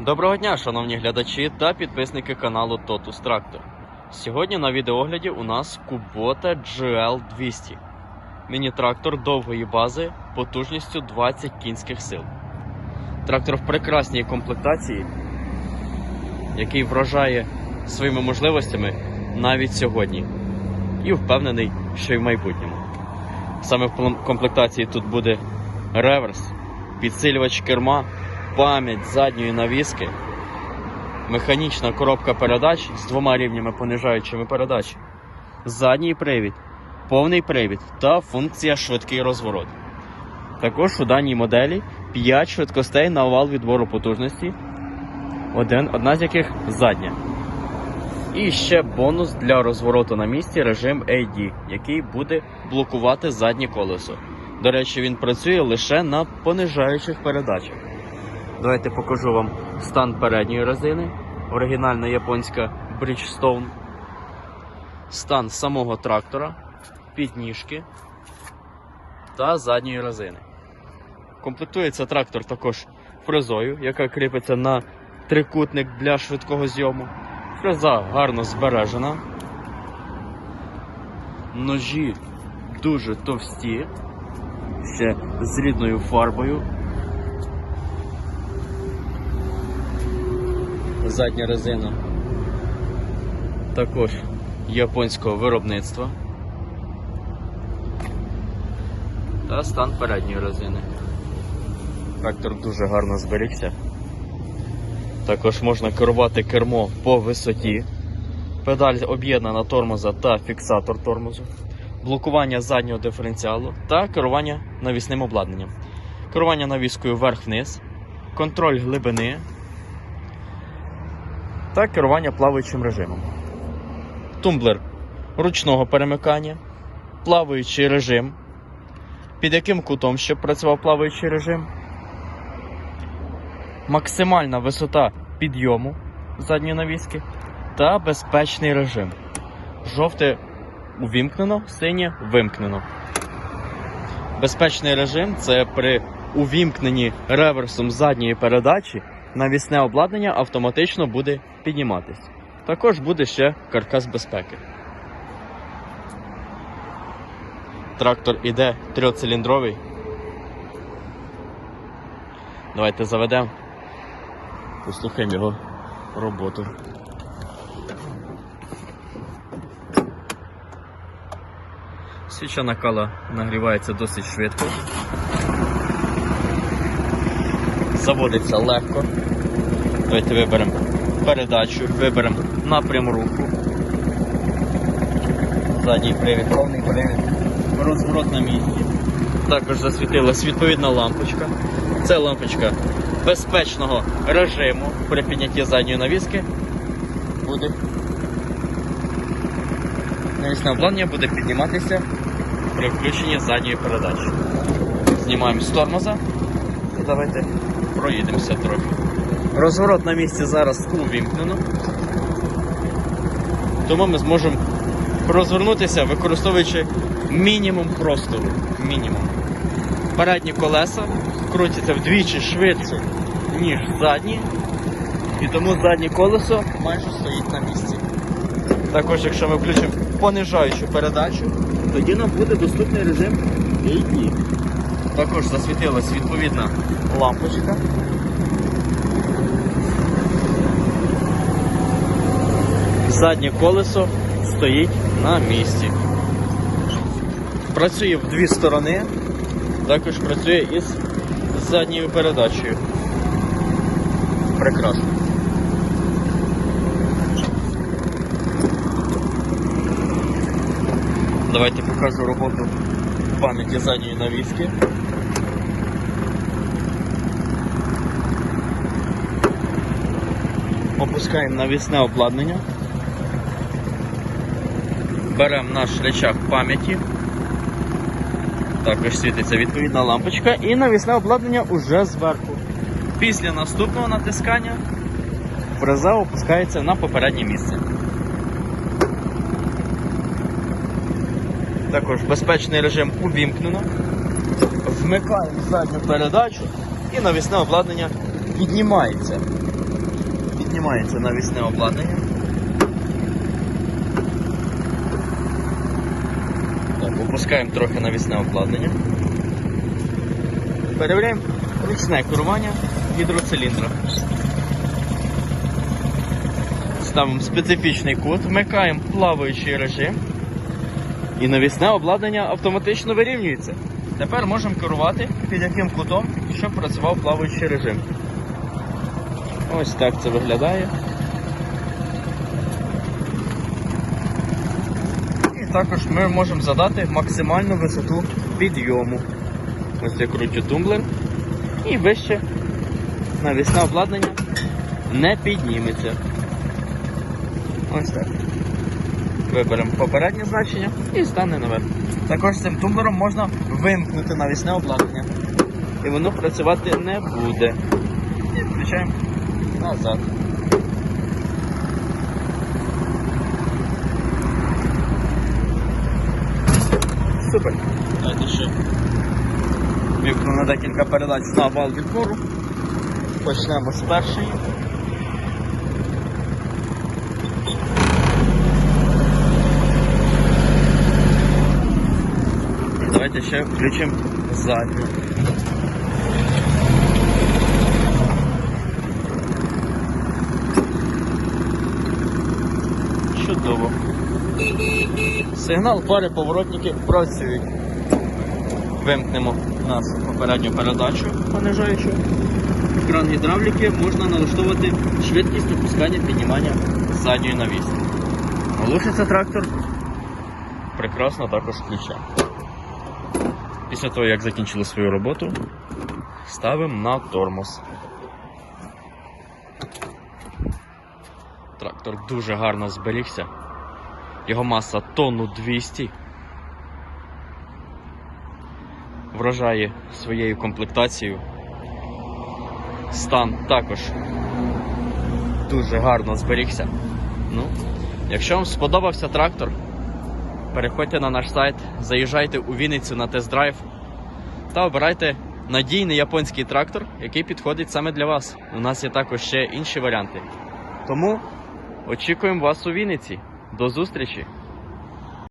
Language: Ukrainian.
Доброго дня, шановні глядачі та підписники каналу Totus Tractor. Сьогодні на відеогляді у нас Kubota GL200. Міні-трактор довгої бази потужністю 20 кінських сил. Трактор в прекрасній комплектації, який вражає своїми можливостями навіть сьогодні. І впевнений, що й в майбутньому. Саме в комплектації тут буде реверс, підсилювач керма, пам'ять задньої навіски, механічна коробка передач з двома рівнями понижаючими передач, задній привід, повний привід та функція швидкий розворот. Також у даній моделі 5 швидкостей на овал відбору потужності, один, одна з яких задня. І ще бонус для розвороту на місці режим AD, який буде блокувати заднє колесо. До речі, він працює лише на понижаючих передачах. Давайте покажу вам стан передньої резини. Оригінальна японська Bridgestone. Стан самого трактора, підніжки та задньої резини. Комплектується трактор також фрезою, яка кріпиться на трикутник для швидкого зйому. Фреза гарно збережена. Ножі дуже товсті, ще з рідною фарбою. Задня резина також японського виробництва. Та стан передньої резини. Трактор дуже гарно зберігся. Також можна керувати кермо по висоті. Педаль об'єднана тормоза та фіксатор тормозу, блокування заднього диференціалу та керування навісним обладнанням. Керування навіскою вверх-вниз, контроль глибини та керування плаваючим режимом. Тумблер ручного перемикання, плаваючий режим, під яким кутом ще працював плаваючий режим, максимальна висота підйому задньої навіски та безпечний режим. Жовте увімкнено, синє вимкнено. Безпечний режим це при увімкненні реверсом задньої передачі навісне обладнання автоматично буде підніматись. Також буде ще каркас безпеки. Трактор іде трьоциліндровий. Давайте заведемо. Послухаємо його роботу. Свіча накала нагрівається досить швидко. Заводиться легко. Давайте виберемо передачу, виберемо напрям руху. Задній привід, повний привід, розворот на місці. Також засвітилась відповідна лампочка. Це лампочка безпечного режиму при піднятті задньої навіски. Буде навісне обладнання буде підніматися при включенні задньої передачі. Знімаємо з тормоза і давайте проїдемося трохи. Розворот на місці зараз увімкнено. Тому ми зможемо розвернутися, використовуючи мінімум простору. Мінімум. Передні колеса крутяться вдвічі швидше, ніж задні, і тому заднє колесо майже стоїть на місці. Також, якщо ми включимо понижаючу передачу, тоді нам буде доступний режим AD. Також засвітилась відповідна лампочка. Заднє колесо стоїть на місці. Працює в дві сторони, також працює із задньою передачею. Прекрасно. Давайте покажу роботу пам'яті задньої навіски. Опускаємо навісне обладнання. Беремо наш рычаг пам'яті. Також світиться відповідна лампочка і навісне обладнання уже зверху. Після наступного натискання фреза опускається на попереднє місце. Також безпечний режим увімкнено. Вмикаємо задню передачу і навісне обладнання піднімається. Знімається навісне обладнання. Так, опускаємо трохи навісне обладнання. Перевіряємо ручне керування гідроциліндра. Ставимо специфічний код, вмикаємо плаваючий режим. І навісне обладнання автоматично вирівнюється. Тепер можемо керувати під яким кутом, щоб працював плаваючий режим. Ось так це виглядає. І також ми можемо задати максимальну висоту підйому. Ось я кручу тумблер. І вище навісне обладнання не підніметься. Ось так. Виберемо попереднє значення і стане наверх. Також цим тумблером можна вимкнути навісне обладнання. І воно працювати не буде. І включаємо назад. Супер. Дайте ще вікно на декілька передач на вал відбору. Почнемо з першої. Давайте ще включимо задню. Чудово. Сигнал пари поворотники працюють. Вимкнемо нашу попередню передачу понижаючу. Екран гідравліки можна налаштовувати швидкість опускання піднімання задньої навіски. Глушиться трактор прекрасно також включаємо. Після того, як закінчили свою роботу, ставимо на тормоз. Трактор дуже гарно зберігся. Його маса тонну 200. Вражає своєю комплектацією. Стан також дуже гарно зберігся. Ну, якщо вам сподобався трактор, переходьте на наш сайт, заїжджайте у Вінницю на тест-драйв та обирайте надійний японський трактор, який підходить саме для вас. У нас є також ще інші варіанти. Тому очікуємо вас у Вінниці. До зустрічі!